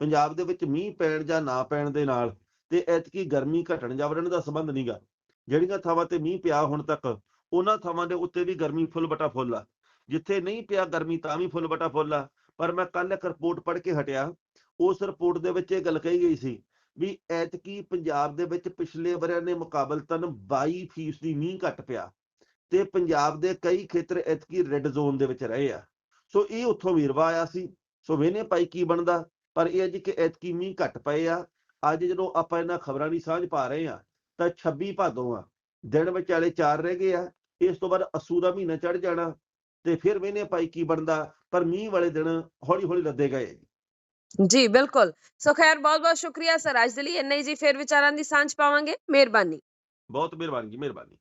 ਪੰਜਾਬ ਦੇ ਵਿੱਚ ਮੀਂਹ ਪੈਣ ਜਾਂ ਨਾ ਪੈਣ ਦੇ ਨਾਲ ਤੇ ਐਤਕੀ ਗਰਮੀ ਘਟਣ ਜਾਂ ਵਧਣ ਦਾ ਸੰਬੰਧ ਨਹੀਂਗਾ ਜਿਹੜੀਆਂ ਥਾਵਾਂ ਤੇ ਮੀਂਹ ਪਿਆ ਹੁਣ ਤੱਕ, ਉਹਨਾਂ ਥਾਵਾਂ ਦੇ ਉੱਤੇ ਵੀ ਗਰਮੀ ਫੁੱਲ ਬਟਾ ਫੁੱਲ ਆ। ਜਿੱਥੇ ਨਹੀਂ ਪਿਆ ਗਰਮੀ ਤਾਂ ਵੀ ਫੁੱਲ ਬਟਾ ਫੁੱਲ ਆ, ਪਰ ਮੈਂ ਕੱਲ ਇੱਕ ਰਿਪੋਰਟ ਪੜ੍ਹ ਕੇ ਹਟਿਆ, ਉਸ ਰਿਪੋਰਟ ਦੇ ਵਿੱਚ ਇਹ ਗੱਲ ਕਹੀ ਗਈ ਸੀ ਵੀ ਐਤਕੀ ਪੰਜਾਬ ਦੇ ਵਿੱਚ ਪਿਛਲੇ ਵਰਿਆਂ ਦੇ ਮੁਕਾਬਲਤਨ 22 ਫੀਸਦੀ ਮੀਂਹ ਘਟ ਪਿਆ ਤੇ ਪੰਜਾਬ ਦੇ ਕਈ ਖੇਤਰ ਐਤਕੀ ਰੈੱਡ ਜ਼ੋਨ ਦੇ ਵਿੱਚ ਰਹੇ ਆ। ਸੋ ਇਹ ਉੱਥੋਂ ਵੀਰਵਾ ਆਇਆ ਸੀ, ਸੋ ਵੇਨੇ ਭਾਈ ਕੀ ਬਣਦਾ? ਪਰ ਇਹ ਅੱਜ ਕਿ ਐਤਕੀ ਮੀਂਹ ਘਟ ਪਏ ਆ, ਅੱਜ ਜਦੋਂ ਆਪਾਂ ਇਹਨਾਂ ਖਬਰਾਂ ਦੀ ਸਾਂਝ ਪਾ ਰਹੇ ਆ ਤਾਂ 26 ਭਾਦੋਂ ਆ। ਦਿਨ ਵਿਚਾਲੇ 4 ਰਹਿ ਗਏ ਆ। ਇਸ ਤੋਂ ਬਾਅਦ ਅਸੂ ਦਾ ਮਹੀਨਾ ਚੜ ਜਾਣਾ ਤੇ ਫਿਰ ਵੇਨੇ ਭਾਈ ਕੀ ਬਣਦਾ ਪਰ ਮੀਂਹ ਵਾਲੇ ਦਿਨ ਹੌਲੀ ਹੌਲੀ ਲੱਦੇ ਗਏ। ਜੀ ਜੀ ਬਿਲਕੁਲ। ਸੋ ਖੈਰ ਬਹੁਤ ਬਹੁਤ ਸ਼ੁਕਰੀਆ ਸਰ। ਅੱਜ ਦੇ ਲਈ ਇੰਨਾ ਹੀ ਜੀ। ਫਿਰ ਵਿਚਾਰਾਂ ਦੀ ਸਾਂਝ ਪਾਵਾਂਗੇ। ਮਿਹਰਬਾਨੀ। ਬਹੁਤ ਮਿਹਰਬਾਨੀ ਜੀ ਮਿਹਰਬਾਨੀ।